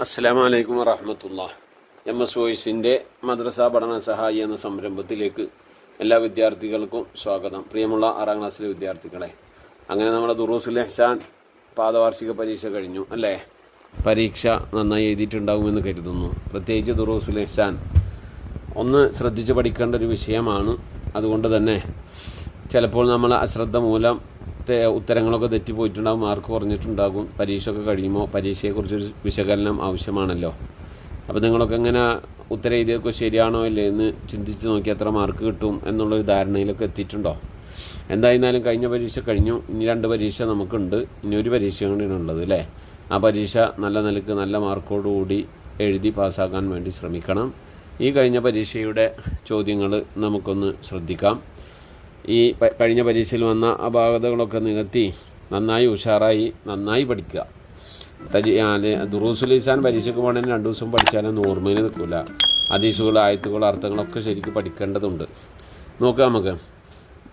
അസ്സലാമു അലൈക്കും വറഹമത്തുള്ള. എം എസ് വോയിസിന്റെ മദ്രസ പഠന സഹായി എന്ന സംരംഭത്തിലേക്ക് എല്ലാ വിദ്യാർത്ഥികൾക്കും സ്വാഗതം. പ്രിയമുള്ള ആറാം ക്ലാസ്സിലെ വിദ്യാർത്ഥികളെ അങ്ങനെ നമ്മുടെ ദുറൂസുൽ എഹ്സാൻ പാദവാർഷിക പരീക്ഷ കഴിഞ്ഞു അല്ലേ? പരീക്ഷ നന്നായി എഴുതിയിട്ടുണ്ടാകുമെന്ന് കരുതുന്നു. പ്രത്യേകിച്ച് ദുറൂസുൽ എഹ്സാൻ ഒന്ന് ശ്രദ്ധിച്ച് പഠിക്കേണ്ട ഒരു വിഷയമാണ്. അതുകൊണ്ട് തന്നെ ചിലപ്പോൾ നമ്മൾ അശ്രദ്ധ മൂലം ഉത്തരങ്ങളൊക്കെ തെറ്റിപ്പോയിട്ടുണ്ടാകും മാർക്ക് കുറഞ്ഞിട്ടുണ്ടാകും. പരീക്ഷയൊക്കെ കഴിയുമ്പോൾ പരീക്ഷയെക്കുറിച്ചൊരു വിശകലനം ആവശ്യമാണല്ലോ. അപ്പോൾ നിങ്ങളൊക്കെ എങ്ങനെ ഉത്തരം എഴുതിയൊക്കെ ശരിയാണോ ഇല്ലേ എന്ന് ചിന്തിച്ച് നോക്കി എത്ര മാർക്ക് കിട്ടും എന്നുള്ളൊരു ധാരണയിലൊക്കെ എത്തിയിട്ടുണ്ടോ? എന്തായിരുന്നാലും കഴിഞ്ഞ പരീക്ഷ കഴിഞ്ഞു. ഇനി രണ്ട് പരീക്ഷ നമുക്കുണ്ട്. ഇനി ഒരു പരീക്ഷ കൂടിയാണ് ഉള്ളത് അല്ലേ? ആ പരീക്ഷ നല്ല നിലയ്ക്ക് നല്ല മാർക്കോടുകൂടി എഴുതി പാസ്സാക്കാൻ വേണ്ടി ശ്രമിക്കണം. ഈ കഴിഞ്ഞ പരീക്ഷയുടെ ചോദ്യങ്ങൾ നമുക്കൊന്ന് ശ്രദ്ധിക്കാം. ഈ കഴിഞ്ഞ പരീക്ഷയിൽ വന്ന അപാകതകളൊക്കെ നികത്തി നന്നായി ഉഷാറായി നന്നായി പഠിക്കുക. തജി ദുറൂസുൽ ഇസാൻ പരീക്ഷയ്ക്ക് പോകണമെങ്കിൽ രണ്ട് ദിവസം പഠിച്ചാലൊന്നും ഓർമ്മയിൽ നിൽക്കില്ല അതീശുകൾ ആയത്തുകൾ അർത്ഥങ്ങളൊക്കെ ശരിക്കും പഠിക്കേണ്ടതുണ്ട്. നോക്കുക നമുക്ക്.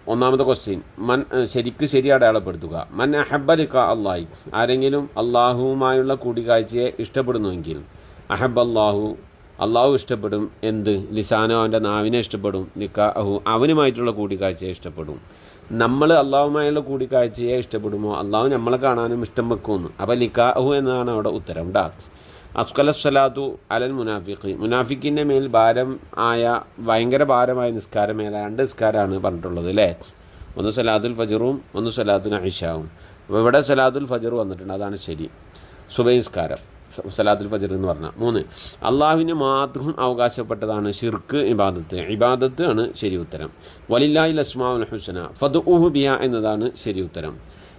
ഒന്നാമത്തെ ക്വസ്റ്റ്യൻ മൻ ശരിക്ക് ശരി അടയാളപ്പെടുത്തുക. മൻ അഹബലിക്ക അള്ളാഹി ആരെങ്കിലും അള്ളാഹുവുമായുള്ള കൂടിക്കാഴ്ചയെ ഇഷ്ടപ്പെടുന്നുവെങ്കിൽ അഹബ് അള്ളാഹു അള്ളാഹു ഇഷ്ടപ്പെടും എന്ത്? ലിസാനോ അവന്റെ നാവിനെ ഇഷ്ടപ്പെടും. നിക്കാഹു അവനുമായിട്ടുള്ള കൂടിക്കാഴ്ചയെ ഇഷ്ടപ്പെടും. നമ്മൾ അള്ളാഹുമായുള്ള കൂടിക്കാഴ്ചയെ ഇഷ്ടപ്പെടുമോ? അള്ളാഹു നമ്മളെ കാണാനും ഇഷ്ടം വെക്കുമെന്ന്. അപ്പോൾ നിക്കാഹു എന്നാണ് അവിടെ ഉത്തരം ഉണ്ടാ അസ്കല സ്വലാത്തു അലൽ മുനാഫിഖ്. മുനാഫിക്കിന്റെ മേൽ ഭാരം ആയ ഭയങ്കര ഭാരമായ നിസ്കാരം ഏതാ? രണ്ട് നിസ്കാരമാണ് പറഞ്ഞിട്ടുള്ളത് അല്ലേ ഒന്ന് സലാദുൽ ഫജറും ഒന്ന് സലാദുൽ അഹിഷാവും അപ്പോൾ ഇവിടെ സലാദുൽ ഫജർ വന്നിട്ടുണ്ട്. അതാണ് ശരി. സുബൈ നിസ്കാരം. സലാത്തുൽ ഫജർ എന്ന് പറഞ്ഞാൽ മൂന്ന് അള്ളാഹുവിന് മാത്രം അവകാശപ്പെട്ടതാണ് ഷിർക്ക് ഇബാദത്ത്. ഇബാദത്ത് ആണ് ശരി ഉത്തരം. വലില്ലാഹി അസ്മാഉൽ ഹുസന ഫദുഹു ബിയ എന്നതാണ് ശരി ഉത്തരം.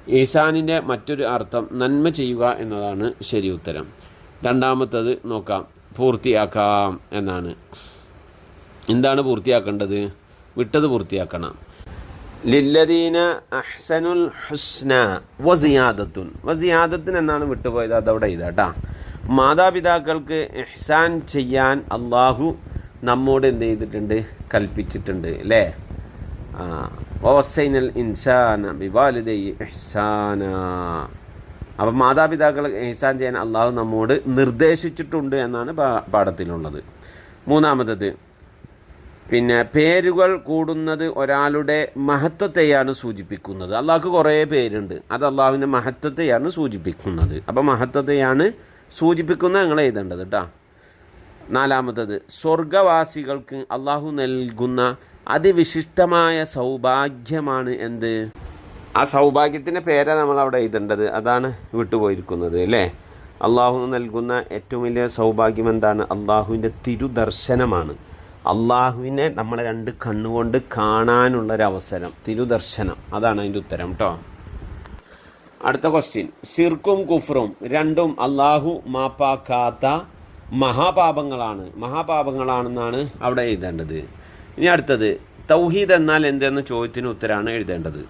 ഈസാനിന്റെ മറ്റൊരു അർത്ഥം നന്മ ചെയ്യുക എന്നതാണ് ശരി ഉത്തരം. രണ്ടാമത്തത് നോക്കാം പൂർത്തിയാക്കാം എന്നാണ്. എന്താണ് പൂർത്തിയാക്കേണ്ടത്? വിട്ടത് പൂർത്തിയാക്കണം. ലില്ലദീന അഹ്സനുൽ ഹുസ്ന വസിയാദത്തുൻ. വസിയാദത്തുൻ എന്നാണ് വിട്ടുപോയത് അതവിടെ ഇതാട്ടാ മാതാപിതാക്കൾക്ക് ഇഹ്സാൻ ചെയ്യാൻ അള്ളാഹു നമ്മോട് എന്ത് ചെയ്തിട്ടുണ്ട്? കൽപ്പിച്ചിട്ടുണ്ട് അല്ലേ? ഓസൈനൽ ഇൻസാന ബിവാലിദൈ ഇഹ്സാന. അപ്പം മാതാപിതാക്കൾ ഇഹ്സാൻ ചെയ്യാൻ അള്ളാഹു നമ്മോട് നിർദ്ദേശിച്ചിട്ടുണ്ട് എന്നാണ് പാഠത്തിലുള്ളത്. മൂന്നാമത്തത് പിന്നെ പേരുകൾ കൂടുന്നത് ഒരാളുടെ മഹത്വത്തെയാണ് സൂചിപ്പിക്കുന്നത്. അള്ളാഹ്ക്ക് കുറേ പേരുണ്ട്. അത് അള്ളാഹുവിന്റെ മഹത്വത്തെയാണ് സൂചിപ്പിക്കുന്നത്. അപ്പോൾ മഹത്വത്തെയാണ് സൂചിപ്പിക്കുന്നത് നിങ്ങൾ എഴുതേണ്ടത് കേട്ടോ നാലാമത്തത് സ്വർഗവാസികൾക്ക് അള്ളാഹു നൽകുന്ന അതിവിശിഷ്ടമായ സൗഭാഗ്യമാണ് എന്ത്? ആ സൗഭാഗ്യത്തിന്റെ പേരാണ് നമ്മൾ അവിടെ എഴുതേണ്ടത്. അതാണ് വിട്ടുപോയിരിക്കുന്നത് അല്ലേ? അള്ളാഹു നൽകുന്ന ഏറ്റവും വലിയ സൗഭാഗ്യം എന്താണ്? അള്ളാഹുവിന്റെ തിരുദർശനമാണ്. അള്ളാഹുവിനെ നമ്മളെ രണ്ട് കണ്ണുകൊണ്ട് കാണാനുള്ളൊരവസരം തിരുദർശനം. അതാണ് അതിന്റെ ഉത്തരം കേട്ടോ അടുത്ത ക്വസ്റ്റ്യൻ ഷിർക്കും കുഫറും രണ്ടും അള്ളാഹു മാപ്പാക്കാത്ത മഹാപാപങ്ങളാണ്. മഹാപാപങ്ങളാണെന്നാണ് അവിടെ എഴുതേണ്ടത്. ഇനി അടുത്തത് തൗഹീദ് എന്നാൽ എന്തെന്ന ചോദ്യത്തിന് ഉത്തരമാണ് എഴുതേണ്ടത്.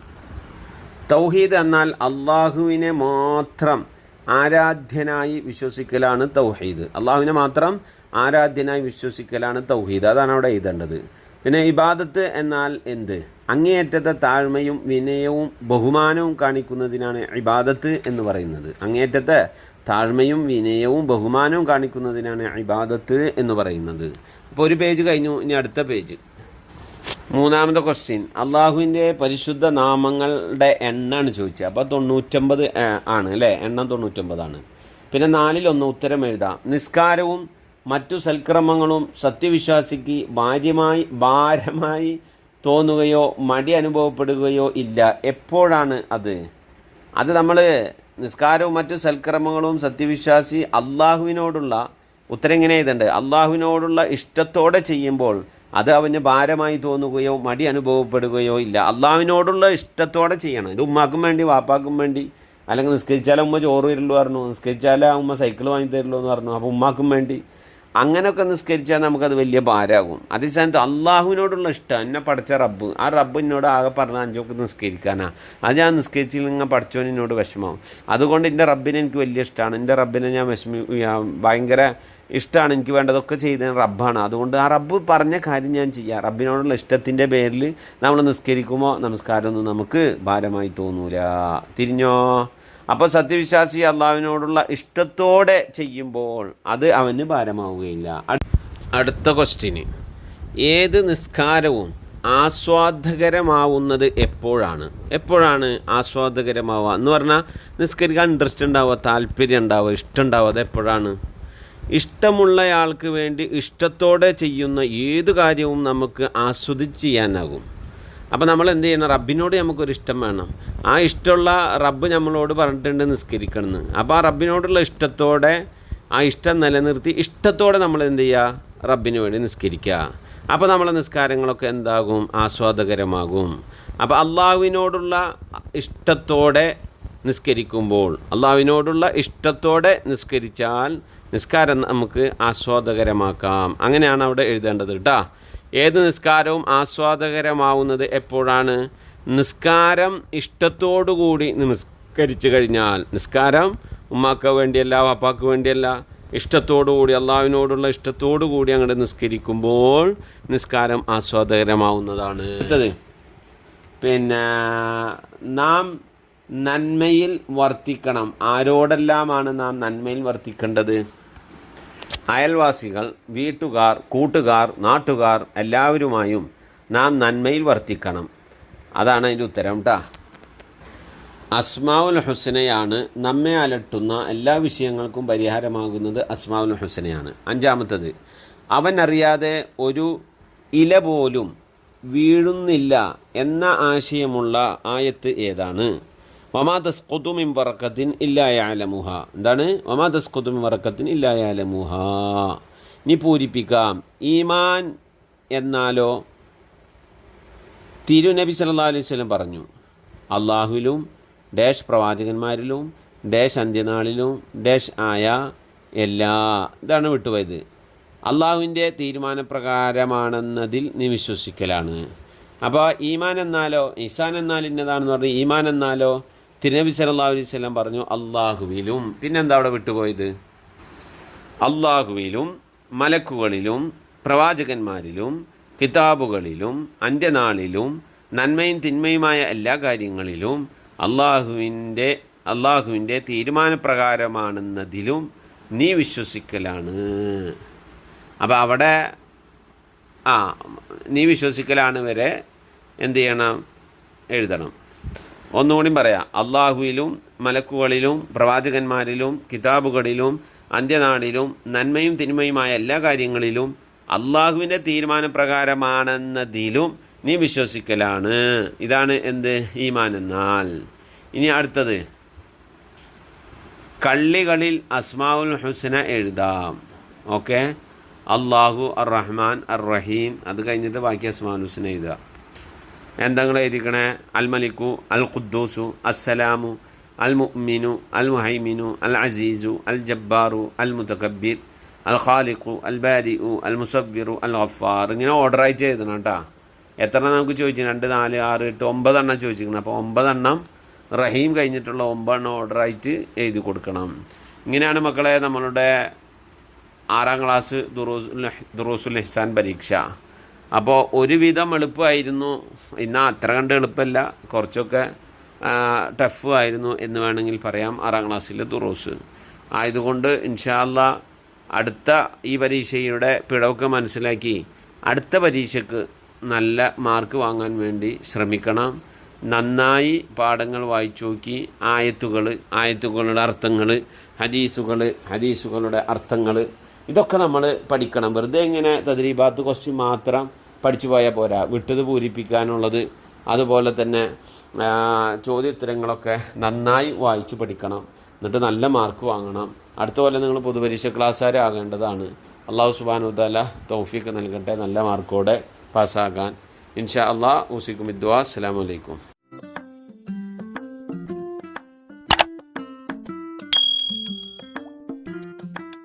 തൗഹീദ് എന്നാൽ അള്ളാഹുവിനെ മാത്രം ആരാധ്യനായി വിശ്വസിക്കലാണ് തൗഹീദ്. അള്ളാഹുവിനെ മാത്രം ആരാധ്യനായി വിശ്വസിക്കലാണ് തൗഹീദ്. അതാണ് അവിടെ എഴുതേണ്ടത്. പിന്നെ ഇബാദത്ത് എന്നാൽ എന്ത്? അങ്ങേയറ്റത്തെ താഴ്മയും വിനയവും ബഹുമാനവും കാണിക്കുന്നതിനാണ് ഇബാദത്ത് എന്ന് പറയുന്നത്. അങ്ങേയറ്റത്തെ താഴ്മയും വിനയവും ബഹുമാനവും കാണിക്കുന്നതിനാണ് ഇബാദത്ത് എന്ന് പറയുന്നത്. അപ്പോൾ ഒരു പേജ് കഴിഞ്ഞു ഇനി അടുത്ത പേജ്. മൂന്നാമത്തെ ക്വസ്റ്റ്യൻ അള്ളാഹുവിന്റെ പരിശുദ്ധ നാമങ്ങളുടെ എണ്ണാണ് ചോദിച്ചത്. അപ്പോൾ തൊണ്ണൂറ്റമ്പത് ആണ് അല്ലേ? എണ്ണം തൊണ്ണൂറ്റമ്പതാണ്. പിന്നെ നാലിലൊന്ന് ഉത്തരം എഴുതാം. നിസ്കാരവും മറ്റു സൽക്രമങ്ങളും സത്യവിശ്വാസിക്ക് ഭാര്യമായി ഭാരമായി തോന്നുകയോ മടി അനുഭവപ്പെടുകയോ ഇല്ല. എപ്പോഴാണ് അത്? അത് നമ്മൾ നിസ്കാരവും മറ്റു സൽക്രമങ്ങളും സത്യവിശ്വാസി അള്ളാഹുവിനോടുള്ള ഉത്തരം ഇങ്ങനെ ഇതുണ്ട് അള്ളാഹുവിനോടുള്ള ഇഷ്ടത്തോടെ ചെയ്യുമ്പോൾ അത് അവന് ഭാരമായി തോന്നുകയോ മടി അനുഭവപ്പെടുകയോ ഇല്ല. അള്ളാഹുവിനോടുള്ള ഇഷ്ടത്തോടെ ചെയ്യണം. ഇത് ഉമ്മാക്കും വേണ്ടി വാപ്പാക്കും വേണ്ടി. അല്ലെങ്കിൽ നിസ്കരിച്ചാലേ ഉമ്മ ചോറ് തരുള്ളൂ പറഞ്ഞു. നിസ്കരിച്ചാൽ ഉമ്മ സൈക്കിൾ വാങ്ങി തരുള്ളൂ എന്ന് പറഞ്ഞു. അപ്പോൾ ഉമ്മാക്കും വേണ്ടി അങ്ങനെയൊക്കെ നിസ്കരിച്ചാൽ നമുക്കത് വലിയ ഭാരമാകും. അതേ സ്ഥാനത്ത് അള്ളാഹുവിനോടുള്ള ഇഷ്ടം. എന്നെ പഠിച്ച റബ്ബ്. ആ റബ്ബ് എന്നോട് ആകെ പറഞ്ഞ അഞ്ചോക്ക് നിസ്കരിക്കാനാ. അത് ഞാൻ നിസ്കരിച്ചില്ലെങ്കിൽ പഠിച്ചവൻ എന്നോട് വിഷമമാവും. അതുകൊണ്ട് എന്റെ റബ്ബിനെ എനിക്ക് വലിയ ഇഷ്ടമാണ്. എന്റെ റബ്ബിനെ ഞാൻ വിഷമി ഭയങ്കര ഇഷ്ടമാണ്. എനിക്ക് വേണ്ടതൊക്കെ ചെയ്ത റബ്ബാണ്. അതുകൊണ്ട് ആ റബ്ബ് പറഞ്ഞ കാര്യം ഞാൻ ചെയ്യാം. റബ്ബിനോടുള്ള ഇഷ്ടത്തിന്റെ പേരിൽ നമ്മൾ നിസ്കരിക്കുമ്പോൾ നമസ്കാരമൊന്നും നമുക്ക് ഭാരമായി തോന്നൂല. തിരിഞ്ഞോ? അപ്പോൾ സത്യവിശ്വാസി അള്ളാഹുവിനോടുള്ള ഇഷ്ടത്തോടെ ചെയ്യുമ്പോൾ അത് അവന് ഭാരമാവുകയില്ല. അടുത്ത ക്വസ്റ്റ്യന് ഏത് നിസ്കാരവും ആസ്വാദകരമാവുന്നത് എപ്പോഴാണ്? എപ്പോഴാണ് ആസ്വാദകരമാവുക? എന്ന് പറഞ്ഞാൽ നിസ്കരിക്കാൻ ഇൻട്രസ്റ്റ് ഉണ്ടാവുക താല്പര്യം ഉണ്ടാവുക ഇഷ്ടം ഉണ്ടാവുക അത് എപ്പോഴാണ്? ഇഷ്ടമുള്ളയാൾക്ക് വേണ്ടി ഇഷ്ടത്തോടെ ചെയ്യുന്ന ഏത് കാര്യവും നമുക്ക് ആസ്വദിച്ച് ചെയ്യാനാകും. അപ്പോൾ നമ്മൾ എന്ത് ചെയ്യണം? റബ്ബിനോട് നമുക്കൊരു ഇഷ്ടം വേണം. ആ ഇഷ്ടമുള്ള റബ്ബ് നമ്മളോട് പറഞ്ഞിട്ടുണ്ട് നിസ്കരിക്കണമെന്ന്. അപ്പോൾ ആ റബ്ബിനോടുള്ള ഇഷ്ടത്തോടെ ആ ഇഷ്ടം നിലനിർത്തി ഇഷ്ടത്തോടെ നമ്മൾ എന്ത് ചെയ്യുക? റബ്ബിന് വേണ്ടി നിസ്കരിക്കുക. അപ്പോൾ നമ്മളെ നിസ്കാരങ്ങളൊക്കെ എന്താകും? ആസ്വാദകരമാകും. അപ്പോൾ അള്ളാഹുവിനോടുള്ള ഇഷ്ടത്തോടെ നിസ്കരിക്കുമ്പോൾ അള്ളാഹുവിനോടുള്ള ഇഷ്ടത്തോടെ നിസ്കരിച്ചാൽ നിസ്കാരം നമുക്ക് ആസ്വാദകരമാക്കാം. അങ്ങനെയാണ് അവിടെ എഴുതേണ്ടത് കേട്ടോ ഏത് നിസ്കാരവും ആസ്വാദകരമാവുന്നത് എപ്പോഴാണ്? നിസ്കാരം ഇഷ്ടത്തോടുകൂടി നിസ്കരിച്ചു കഴിഞ്ഞാൽ. നിസ്കാരം ഉമ്മാക്ക് വേണ്ടിയല്ല വാപ്പാക്ക് വേണ്ടിയല്ല. ഇഷ്ടത്തോടുകൂടി അള്ളാവിനോടുള്ള ഇഷ്ടത്തോടുകൂടി അങ്ങോട്ട് നിസ്കരിക്കുമ്പോൾ നിസ്കാരം ആസ്വാദകരമാവുന്നതാണ്. അടുത്തത്. പിന്നെ നാം നന്മയിൽ വർത്തിക്കണം. ആരോടെല്ലാമാണ് നാം നന്മയിൽ വർത്തിക്കേണ്ടത്? അയൽവാസികൾ വീട്ടുകാർ കൂട്ടുകാർ നാട്ടുകാർ എല്ലാവരുമായും നാം നന്മയിൽ വർത്തിക്കണം. അതാണ് അതിന്റെ ഉത്തരം കേട്ടോ അസ്മാവുൽ ഹുസനയാണ് നമ്മെ അലട്ടുന്ന എല്ലാ വിഷയങ്ങൾക്കും പരിഹാരമാകുന്നത് അസ്മാവുൽ ഹുസനയാണ്. അഞ്ചാമത്തത് അവൻ അറിയാതെ ഒരു ഇല പോലും വീഴുന്നില്ല എന്ന ആശയമുള്ള ആയത്ത് ഏതാണ്? വമാ തസ്കുതു മിൻ വറക്കത്തിൻ ഇല്ലായാലമുഹ എന്താണ്? വമാദസ് തസ്കുതു മിൻ വറക്കത്തിൻ ഇല്ലായാലമുഹ ഇനി പൂരിപ്പിക്കാം. ഈമാൻ എന്നാലോ തിരുനബി സല്ലല്ലാഹു അലൈഹി വസല്ലം പറഞ്ഞു. അള്ളാഹുവിലും ഡാഷ് പ്രവാചകന്മാരിലും ഡാഷ് അന്ത്യനാളിലും ഡാഷ് ആയ എല്ലാ. ഇതാണ് വിട്ടുപോയത്. അള്ളാഹുവിന്റെ തീരുമാനപ്രകാരമാണെന്നതിൽ നീ വിശ്വസിക്കലാണ്. അപ്പോൾ ഈമാൻ എന്നാലോ ഈസാൻ എന്നാൽ ഇന്നതാണെന്ന് പറഞ്ഞ് ഈമാൻ എന്നാലോ തിരുനബി സല്ലല്ലാഹു അലൈഹി വസല്ലം പറഞ്ഞു അള്ളാഹുവിലും പിന്നെന്താ അവിടെ വിട്ടുപോയത്? അള്ളാഹുവിലും മലക്കുകളിലും പ്രവാചകന്മാരിലും കിതാബുകളിലും അന്ത്യനാളിലും നന്മയും തിന്മയുമായ എല്ലാ കാര്യങ്ങളിലും അള്ളാഹുവിന്റെ അള്ളാഹുവിന്റെ തീരുമാനപ്രകാരമാണെന്നതിലും നീ വിശ്വസിക്കലാണ്. അപ്പോൾ അവിടെ ആ നീ വിശ്വസിക്കലാണ് വരെ എന്ത് ചെയ്യണം? എഴുതണം. ഒന്നുകൂടി പറയാം. അള്ളാഹുവിലും മലക്കുകളിലും പ്രവാചകന്മാരിലും കിതാബുകളിലും അന്ത്യനാടിലും നന്മയും തിന്മയുമായ എല്ലാ കാര്യങ്ങളിലും അള്ളാഹുവിന്റെ തീരുമാനപ്രകാരമാണെന്നതിലും നീ വിശ്വസിക്കലാണ്. ഇതാണ് എന്ത്? ഈമാൻ എന്നാൽ. ഇനി അടുത്തത്. കള്ളികളിൽ അസ്മാവുൽ ഹുസന എഴുതാം. ഓക്കെ? അള്ളാഹു അർ റഹ്മാൻ അർ റഹീം അത് കഴിഞ്ഞിട്ട് ബാക്കി അസ്മാവുൽ ഹുസന എഴുതുക. എന്തെങ്കിലും എഴുതിക്കണേ അൽ മലിക്കു അൽ ഖുദ്ദൂസു അസ്സലാമു അൽ മുഅ്മിനു അൽ മുഹൈമിനു അൽ അസീസു അൽ ജബ്ബാറു അൽ മുതകബ്ബിർ അൽ ഖാലിഖു അൽ ബാരിഉ അൽ മുസവ്വിറു അൽ ഗഫാർ ഇങ്ങനെ ഓർഡറായിട്ട് എഴുതണം കേട്ടോ. എത്ര നമുക്ക് ചോദിച്ചു? രണ്ട് നാല് ആറ് എട്ട് ഒമ്പതെണ്ണം ചോദിച്ചിരിക്കണം. അപ്പോൾ ഒമ്പതെണ്ണം റഹീം കഴിഞ്ഞിട്ടുള്ള ഒമ്പതെണ്ണം ഓർഡറായിട്ട് എഴുതി കൊടുക്കണം. ഇങ്ങനെയാണ് മക്കളെ നമ്മളുടെ ആറാം ക്ലാസ് ദുറൂസുൽ ദുറൂസുൽ ഇഹ്സാൻ പരീക്ഷ. അപ്പോൾ ഒരുവിധം എളുപ്പമായിരുന്നു. ഇന്ന അത്ര കണ്ട് എളുപ്പമല്ല കുറച്ചൊക്കെ ടഫ് ആയിരുന്നു എന്ന് വേണമെങ്കിൽ പറയാം. ആറാം ക്ലാസ്സിലെ തുറോസ് ആയതുകൊണ്ട് ഇൻഷാല്ല അടുത്ത ഈ പരീക്ഷയുടെ പിഴവൊക്കെ മനസ്സിലാക്കി അടുത്ത പരീക്ഷയ്ക്ക് നല്ല മാർക്ക് വാങ്ങാൻ വേണ്ടി ശ്രമിക്കണം. നന്നായി പാഠങ്ങൾ വായിച്ചു നോക്കി ആയത്തുകൾ ആയത്തുകളുടെ അർത്ഥങ്ങൾ ഹദീസുകൾ ഹദീസുകളുടെ അർത്ഥങ്ങൾ ഇതൊക്കെ നമ്മൾ പഠിക്കണം. വെറുതെ ഇങ്ങനെ തദ്രീബാത്ത് ക്വസ്റ്റ്യൻ മാത്രം പഠിച്ചു പോയാൽ പോരാ. വിട്ടത് പൂരിപ്പിക്കാനുള്ളത് അതുപോലെ തന്നെ ചോദ്യോത്തരങ്ങളൊക്കെ നന്നായി വായിച്ച് പഠിക്കണം. എന്നിട്ട് നല്ല മാർക്ക് വാങ്ങണം. അടുത്ത പോലെ നിങ്ങൾ പൊതുപരീക്ഷ ക്ലാസ്സുകാരാകേണ്ടതാണ്. അള്ളാഹു സുബാനുദ്ദാല തൗഫീക്ക് നൽകട്ടെ. നല്ല മാർക്കോടെ പാസ്സാകാൻ. ഇൻഷാ അള്ളാഹ്. ഊസിക്കും ഇദ്വാ അസ്സാം വലൈക്കും